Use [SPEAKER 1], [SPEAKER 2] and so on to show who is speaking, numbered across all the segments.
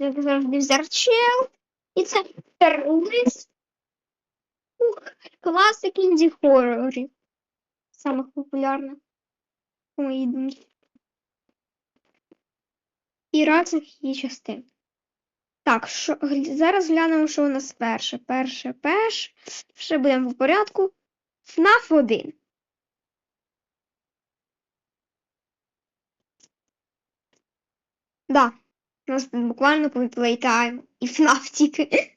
[SPEAKER 1] нас як завжди взерчел. І це Терлис. Ух, класик інді хоррорів. Самих популярних, по моїй. І разних її частин. Так, що, зараз глянемо, що у нас перше. Перше, перше. Ще будемо в порядку. FNAF 1. Да, тут буквально по Playtime і FNAF тільки.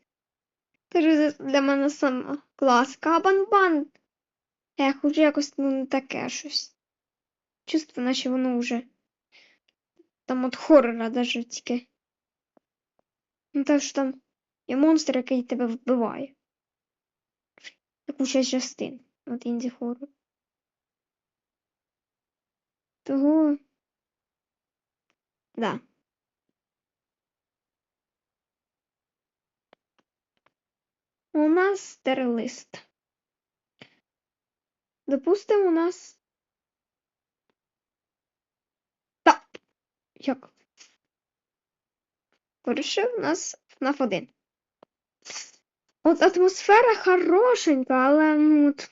[SPEAKER 1] Тож для мене сама класика. А банбан. Ех, уже якось ну, не таке щось. Чувство, наче воно вже. Там от хоррора даже тільки. Ну те, що там є монстр, який тебе вбиває. Таку ще частин. От інді хоррор. Того. Да. У нас терелист. Допустимо, у нас. Так. Як? Коротше, у нас FNAF 1. От атмосфера хорошенька, але ну от.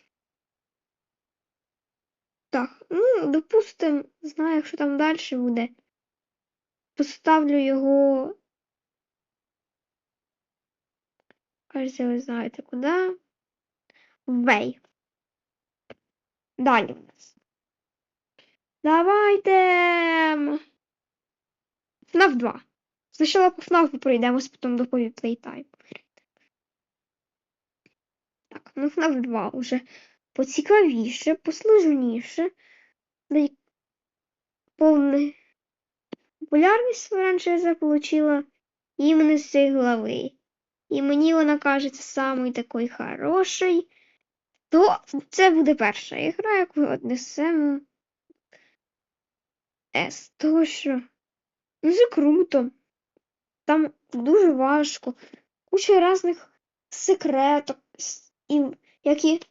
[SPEAKER 1] Так, ну, допустимо, знаю, що там далі буде. Поставлю його. Кажеться, ви знаєте куди. Вей. Далі у нас. Давайте. FNAF 2. Спочатку по FNAF пройдемось, потім до Playtime. Так, ну FNAF 2 вже поцікавіше, й повна популярність франшиза получила іменно з цієї глави. І мені вона кажеться самий такий хороший. То це буде перша ігра, яку ми однесемо. С. Того що. Ну, це круто. Там дуже важко. Куча різних секреток, як і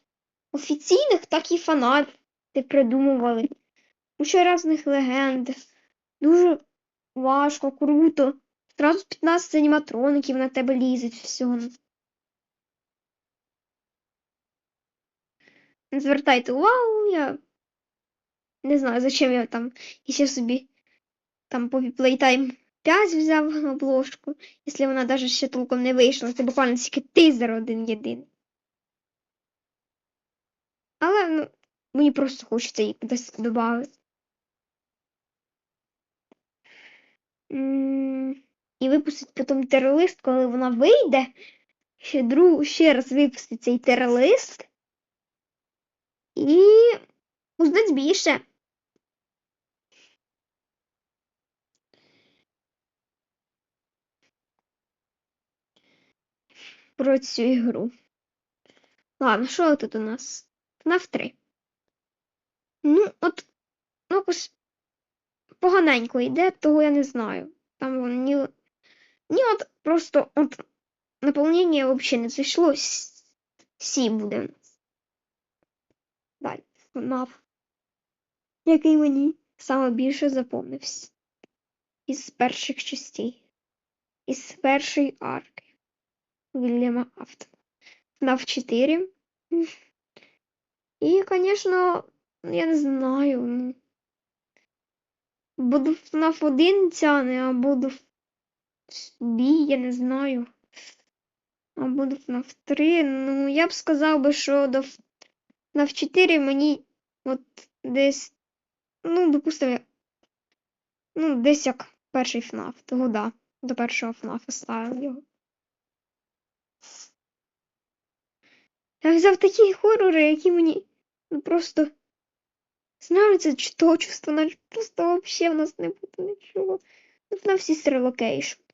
[SPEAKER 1] офіційних, так і фанати придумували. Куча різних легенд. Дуже важко, круто. Зразу 15 аніматроників на тебе лізуть всього. Не звертайте увагу, я не знаю, зачем я там ще собі там по Playtime 5 взяв обложку, якщо вона навіть ще толком не вийшла, це буквально тільки тизер один єдиний. Але ну, мені просто хочеться її кудись додати. І випустить потім терелист, коли вона вийде. Ще другу, ще раз випустить цей терелист. І узнать більше. Про цю ігру. Ладно, що тут у нас? FNAF 3. Ну, от, ну, якось поганенько йде, того я не знаю. Там ні, ні от просто от наповнення взагалі не зайшло. С- Сім буде. Далі. FNAF. Який мені саме більше запомнився. Із перших частей. Із першої арки. Вільяма Автона. FNAF 4. І, звісно, я не знаю. ну, Буду FNAF 1 тяне, а буду бій, я не знаю. А буду FNAF 3. Ну, я б сказав би, що до FNAF 4 мені от десь, ну, допустимо, ну, десь як перший FNAF, того да, до першого FNAF ставив його. Я взяв такі хорори, які мені ну, просто знаються чи того чувства, наче просто взагалі в нас не буде нічого. Ну, на всі стрілокейшн.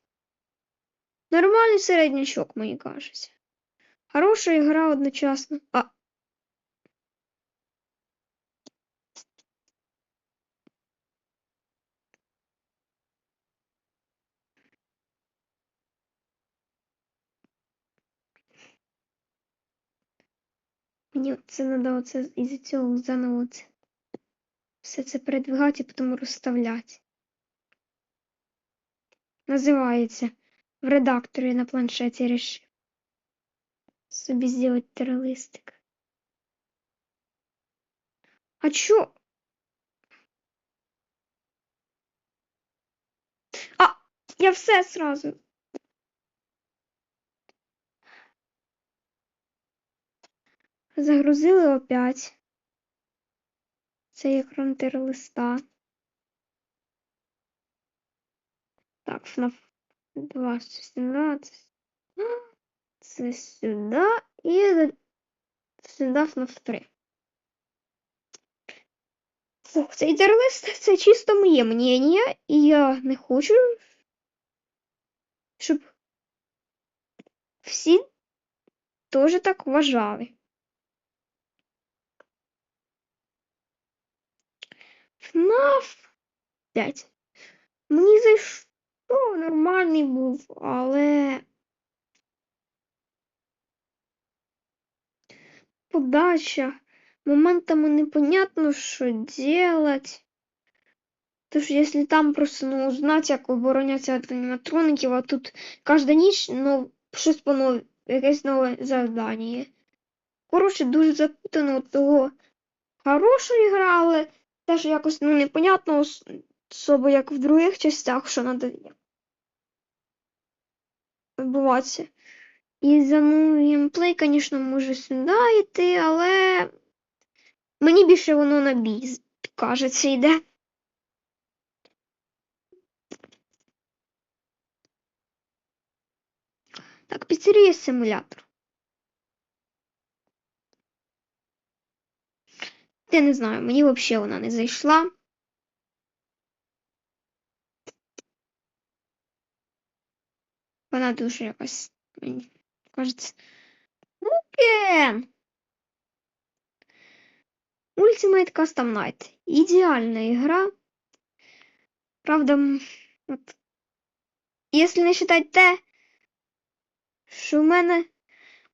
[SPEAKER 1] Нормальний середнячок, мені кажеться. Хороша ігра одночасно. А. Мені це треба оце із цього заново це все це передвигати і потім розставляти. Називається в редакторі на планшеті решив собі зробити терелистик. А чо? А, я все сразу. Загрузили опять. Цей екран тирелиста. Так, FNAF 217. Це сюди і сюди FNAF 3. Фух, цей терлист це чисто моє мнення, і я не хочу, щоб всі теж так вважали. FNAF 5. Мені зайшов Нормальний був, але подача. Моментами непонятно, що делать. Тож, якщо там просто ну, узнать, як оборонятися від аніматроників, а тут кожна ніч ну, щось по нове, якесь нове завдання. Коротше, дуже запутано того хороша ігра, але теж якось ну, непонятно особо, як в других частях, що треба відбуватися. І за геймплей, звісно, може сюди йти, але мені більше воно на бій, кажеться, йде. Так, піцерія симулятор. Я не знаю, мені взагалі вона не зайшла. Вона дуже якась, мені кажеться. Ну, Ultimate Custom Night. Ідеальна ігра. Правда, от, якщо не вважати те, що в мене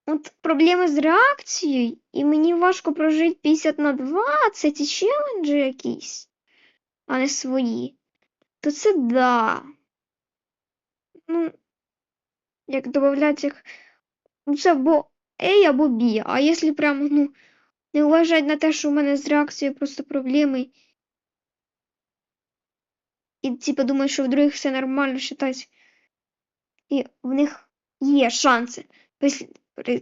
[SPEAKER 1] от проблеми з реакцією, і мені важко прожити 50 на 20 і челенджі якісь, а не свої, то це да. Ну, як додавати їх. Ну, це або A, або B. А якщо прямо, ну, не вважати на те, що в мене з реакцією просто проблеми. І типу думають, що в других все нормально считать. І в них є шанси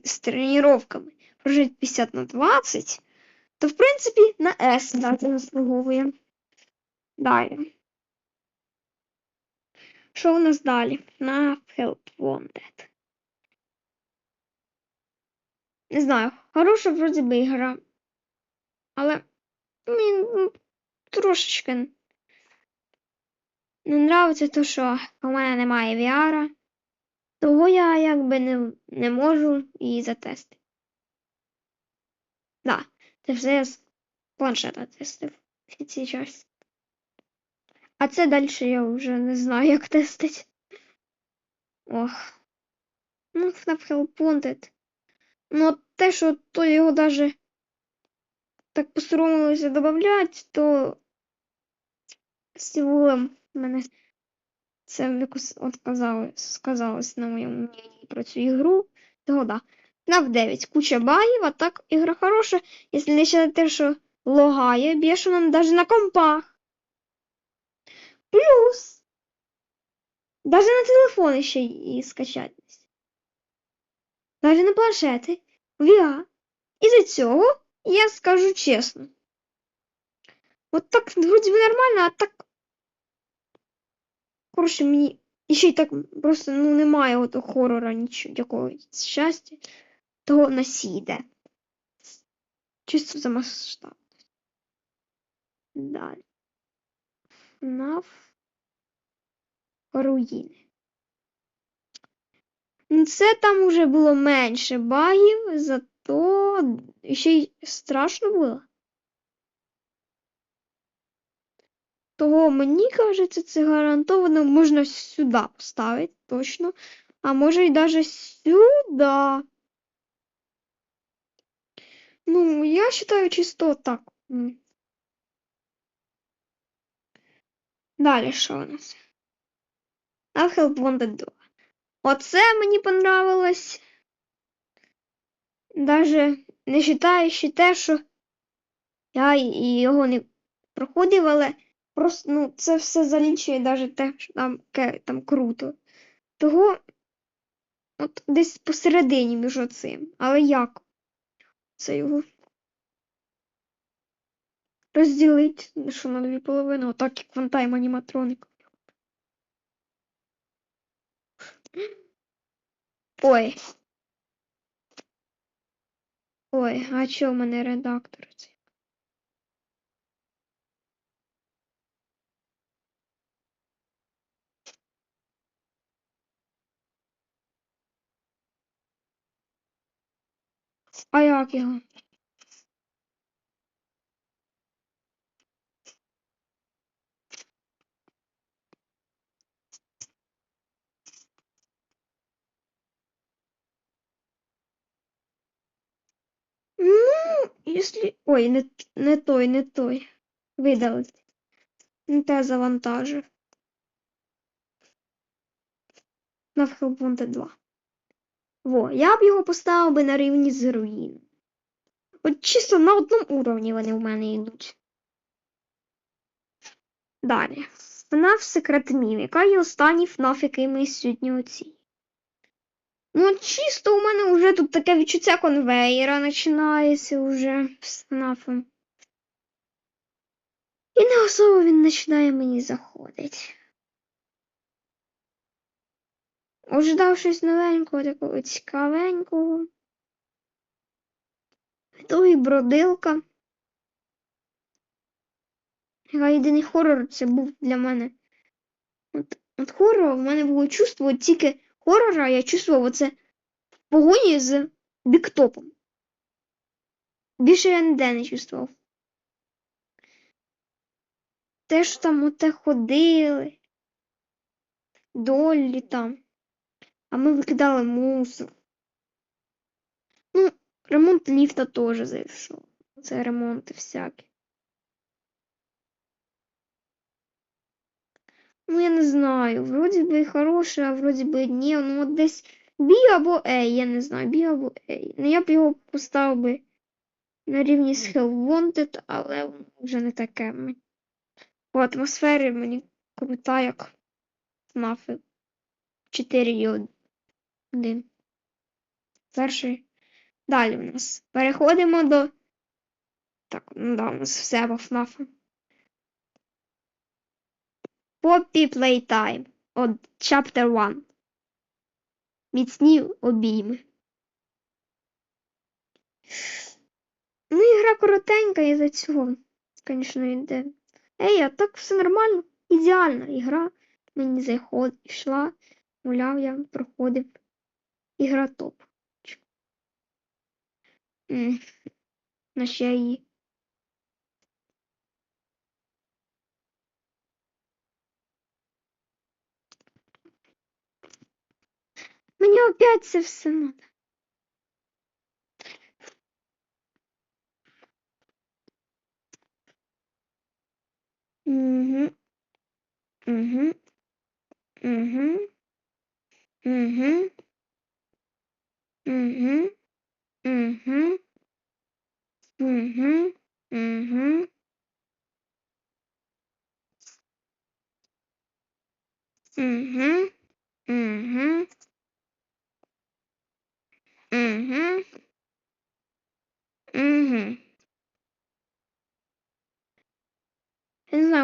[SPEAKER 1] з тренуваннями прожити 50 на 20, то в принципі на S дати заслуговує. Далі. Що у нас далі? На Help Wanted. Не знаю, хороша вроді би ігра. Але мені ну, трошечки не нравиться те, що у мене немає VR. Того я якби не, не можу її затестити. Да, це все я з планшета тестив всі ці часи. А це далі я вже не знаю, як тестити. Ох. Ну, Help Wanted. Ну, те, що то його даже так посоромилося додавати, то Сеулом мене це якось от сказалось на моєму мненні про цю ігру. Того да. FNAF 9. Куча багів, а так ігра хороша, якщо не ще те, що лагає бешено навіть на компах. Плюс. Даже на телефони ще її скачати. Навіть на планшети. VR. Із-за цього я скажу чесно. От так вроді би нормально, а так. Коротше, мені і ще й так просто ну, немає от хорора нічого, якогось щастя. Того на сі йде. Чисто за масштаб. Далі. FNAF Руїни. Ну, Це там уже було менше багів, зато ще й страшно було. Того мені кажеться, це гарантовано можна сюди поставити, точно. А може й даже сюди. Ну, я вважаю чисто так. Далі що у нас? Help Wanted 2. Оце мені понравилось. Даже не вважаючи те, що я його не проходив, але просто ну, це все залічує навіть те, що там, там круто. Того от десь посередині між оцим. Але як? Це його розділити, що на дві половини, отак як вантайм аніматроник. Ой. Ой, а чого в мене редактор? цей? А як його? Ну. Ой, не, не той, не той. Видалити. Не те завантажив. На Hellbound 2. Во, я б його поставив би на рівні з руїн. От чисто на одному уровні вони в мене йдуть. Далі. Secret Mim. Яка є останній FNAF, який ми сьогодні оці. Ну, чисто у мене вже тут таке відчуття конвейера починається вже з FNAF. І не особо він починає мені заходити. Ожидав щось новенького, такого цікавенького. Той бродилка. Яка єдиний хорор це був для мене. От, от хорор в мене було чувство, тільки хорора я чувствував оце в погоні з біктопом. Більше я ніде не чувствував. Те, що там оте ходили, долі там. А ми викидали мусор. Ну, ремонт ліфта теж зайшов. Це ремонти всякі. Ну, я не знаю. Вроді би хороше, а вроді би ні. Ну, от десь Бі або Ей, я не знаю, Бі або Ей. Ну, я б його поставив би на рівні з Hell Wanted, але вже не таке. По атмосфері мені крута, як FNAF 4 і 1. Перший. Далі в нас. Переходимо до. Так, ну да, у нас все по FNAF. Poppy Playtime. От Chapter 1. Міцні обійми. Ну, ігра коротенька із-за цього, звісно, йде. Ей, а так все нормально. Ідеальна ігра. Мені заход йшла. Гуляв я, проходив. Ігра топ. На ще її. Опять це все надо. Угу. Угу. Угу.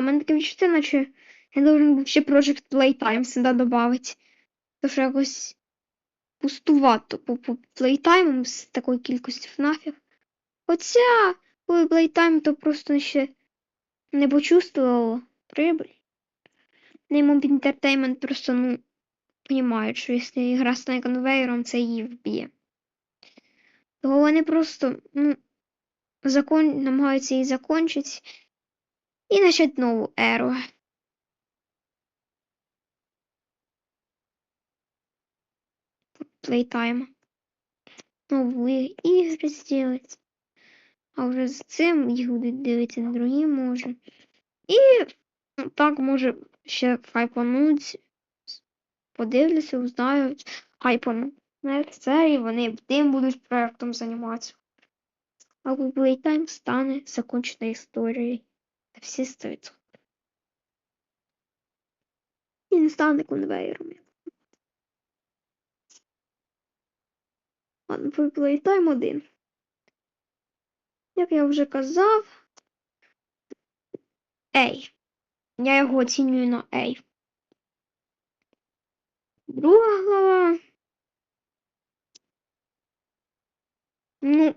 [SPEAKER 1] У мене таке відчуття, наче я должен був ще Project Playtime сюди додати. То що якось пустувато по, по з такої кількості ФНАФів. Хоча, коли Playtime, то просто ще не почувствувало прибыль. Name Entertainment просто, ну, розуміють, що якщо ігра стане конвейером, це її вб'є. Того вони просто, ну, закон... намагаються її закончити і почати нову еру. Playtime. Нові ігри зробити. А вже з цим їх будуть дивитися другі може. І ну, так може ще хайпануть подивляться, узнають хайпом. На і вони тим будуть проектом займатися. А Playtime стане законченою історією. Та всі стоять. І не стане конвейером. Ладно, Playtime 1. Як я вже казав. Ей. Я його оцінюю на Ей. Друга глава. Ну,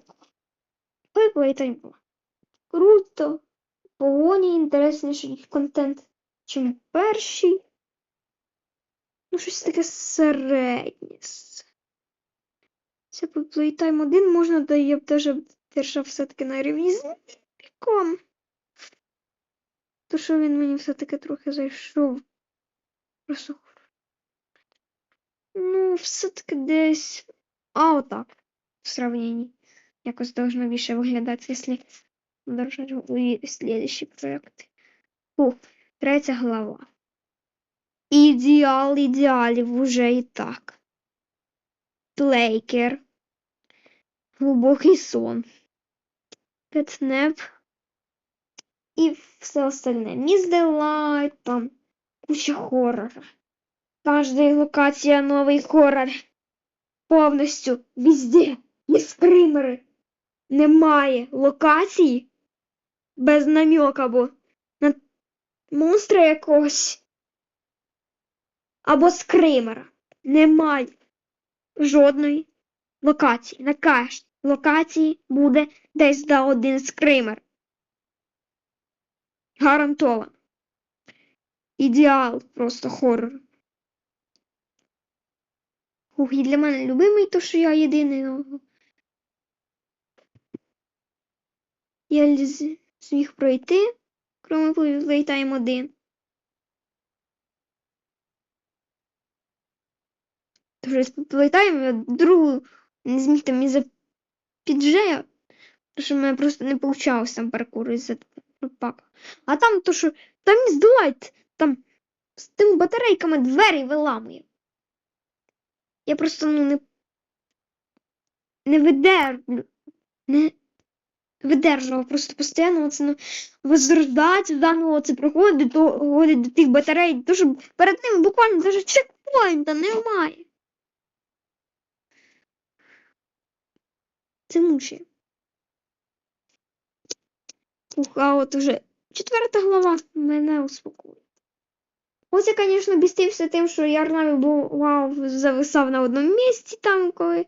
[SPEAKER 1] 2. Круто. Погоні інтересніший контент, чим перший. Ну, щось таке середнє. Це по Playtime 1 можна, да я б даже держав все-таки на рівні з Міпіком. То що він мені все-таки трохи зайшов. Просто. Ну, все-таки десь. А, отак. В сравненні. Якось должно більше виглядати, якщо держать у слідчі проекти. Фух, третя глава. Ідеал ідеалів уже і так. Плейкер. Глибокий сон. Кетнеп. І все остальне. Міс Делайт, там куча хоррора. Кожна локація новий хоррор. Повністю везде є скримери. Немає локації без намьока або на монстра якогось. Або скримера. Немає жодної локації. На кожній локації буде десь да один скример. Гарантовано. Ідеал просто хоррор. Ух, і для мене любимий, то що я єдиний. ну, Я з- зміг пройти, крім Playtime 1. Тож Playtime я другу не зміг там із-за піджея, тому що в мене просто не получалось там паркур із-за пака. А там то, що там із Light, там з тими батарейками двері виламує. Я просто ну не, не видержу, не видержував просто постійно це ну, возрождати, заново це проходить, доходить до тих батарей, що перед ними буквально навіть чекпоінта немає. Це мучає. Ух, а от уже четверта глава мене успокоює. Ось я, звісно, бістився тим, що Ярнаві був вау, зависав на одному місці там, коли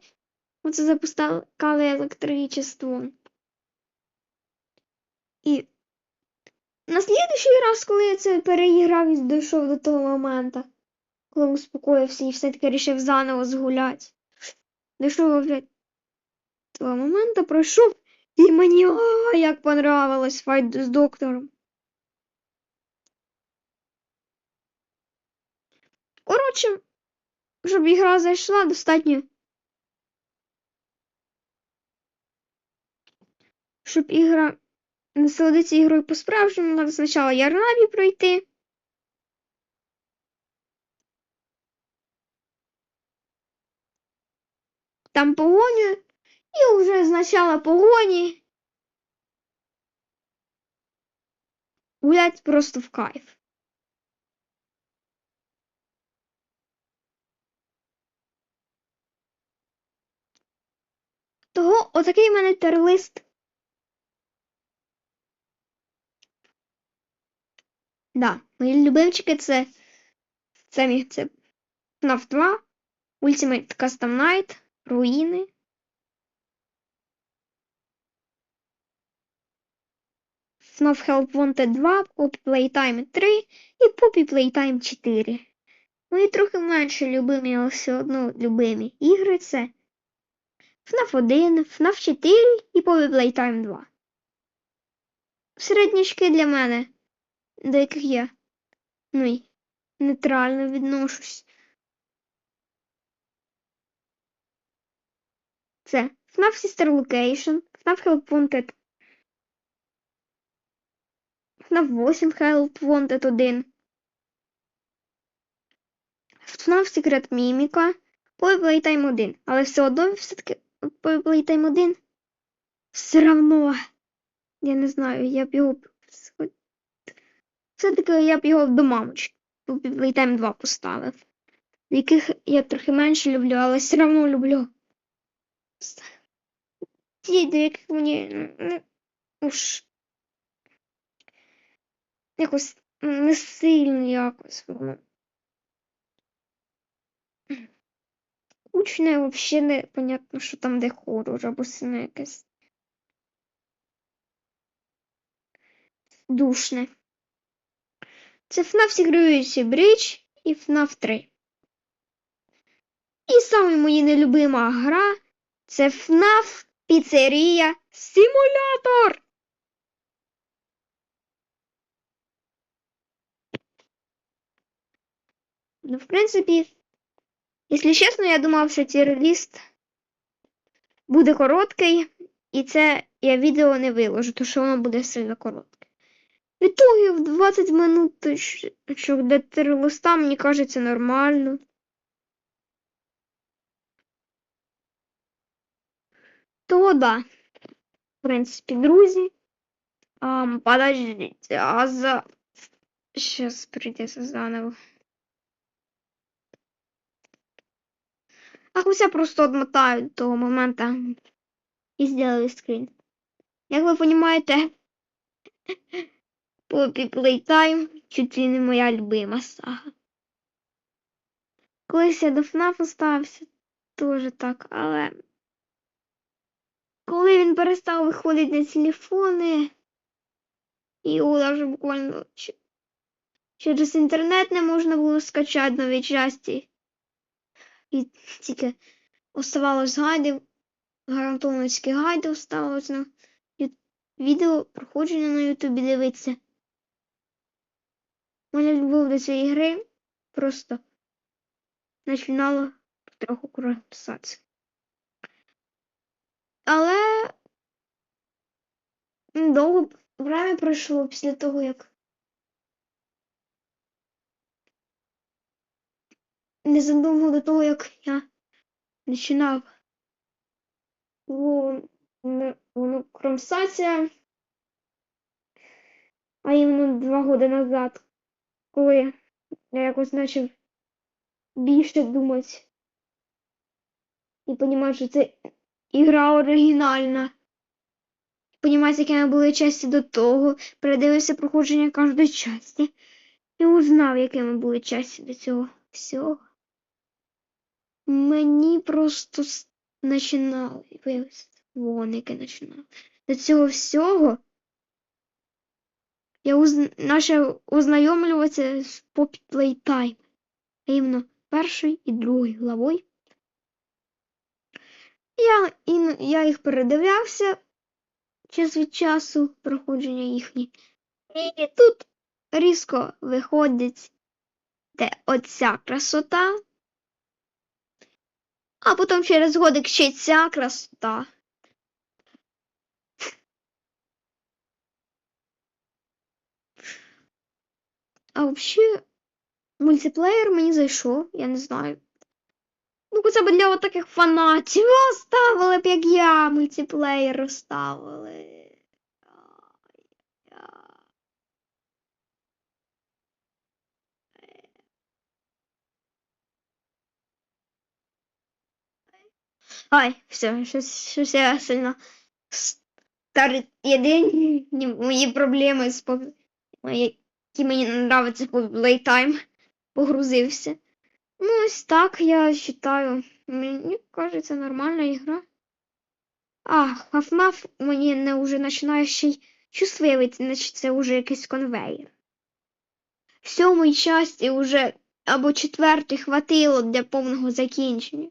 [SPEAKER 1] оце запускали електричество. І на слідуючий раз, коли я це переіграв і дійшов до того моменту, коли успокоївся і все-таки рішив заново згуляти. Дійшов до того моменту, пройшов, і мені а, як понравилось файт з доктором. Коротше, щоб ігра зайшла, достатньо. Щоб ігра насолодитися ігрою по-справжньому, треба спочатку Ярнаві пройти. Там погоню, і вже з погоні гулять просто в кайф. Того отакий в мене терлист. Да, мої любимчики це це мій це FNAF 2, Ultimate Custom Night, Руїни. FNAF Help Wanted 2, Poppy Playtime 3 і Poppy Playtime 4. Ну і трохи менше любимі, але все одно любимі ігри це FNAF 1, FNAF 4 і Poppy Playtime 2. Середнячки для мене, до яких я ну й нейтрально відношусь. Це FNAF Sister Location, FNAF Help Wanted, FNAF 8 Help Wanted 1, FNAF Міміка, Poppy Playtime 1. Але все одно все-таки Playtime 1 все равно. Я не знаю, я б його. Все-таки я б його до мамочки. Playtime 2 поставив. Яких я трохи менше люблю, але все одно люблю. Ті, до яких мені ну, уж якось не сильно якось воно. Учне взагалі не понятно, що там де хорор або сине якесь. Душне. Це FNAF Сігруючий Бридж і FNAF 3. І саме моя нелюбима гра це FNAF Піцерія Симулятор. Ну, в принципі, якщо чесно, я думав, що тір-ліст буде короткий, і це я відео не виложу, тому що воно буде сильно коротке. Відтоді в 20 минут, що для тір-листа, мені кажеться, нормально. То да. В принципі, друзі. А, подождите, а за... Сейчас придется заново. А я просто отмотаю до того моменту і сделаю скрін. Як ви розумієте, Poppy Playtime чуть не моя любима сага. Колись я до FNAF стався, теж так, але коли він перестав виходити на телефони, і його даже буквально через інтернет не можна було скачати нові часті. І тільки оставалось гайди, гарантовницькі гайди оставалось на відео проходження на Ютубі дивитися. Моя любов до цієї гри просто починала трохи курсатися. Але довго время пройшло після того, як незадовго до того, як я починав воно кромсатися, а іменно два роки назад, коли я якось почав більше думати і розуміти, що це ігра оригінальна. Понімати, якими були часті до того, передивився проходження кожної часті і узнав, якими були часті до цього всього. Мені просто починали виявитися воники починали. До цього всього я уз... почав ознайомлюватися з а іменно першою і другою главою. Я, і, я їх передивлявся час від часу проходження їхні. І тут різко виходить де оця красота, а потім через годик ще ця красота. А взагалі, мультиплеєр мені зайшов, я не знаю. Ну, хоча б для таких фанатів ставили б, як я, мультиплеєр ставили. Ай-яй. Ай, все, щось, щось я сильно старий єдині мої проблеми з мої- які мені нравиться по Playtime погрузився. Ну, ось так я вважаю. Мені кажеться, нормальна ігра. А, FNAF мені не вже починає ще й чувствувати, наче це вже якийсь конвейер. В сьомій часті вже або четвертій хватило для повного закінчення.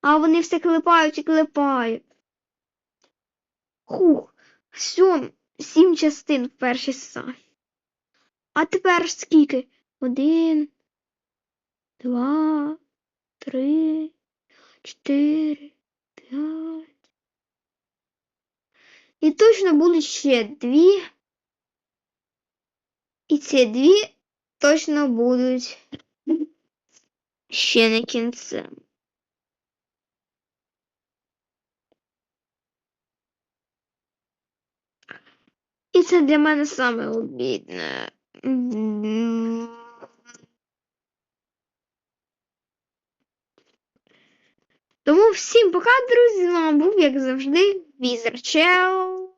[SPEAKER 1] А вони все клепають і клепають. Хух, сьом, сім частин в першій са. А тепер скільки? Один, два, три, чотири, п'ять. І точно будуть ще дві. І ці дві точно будуть ще не кінцем. І це для мене саме обідне. Тому всім пока, друзі. З вами був, як завжди, Візер Чел.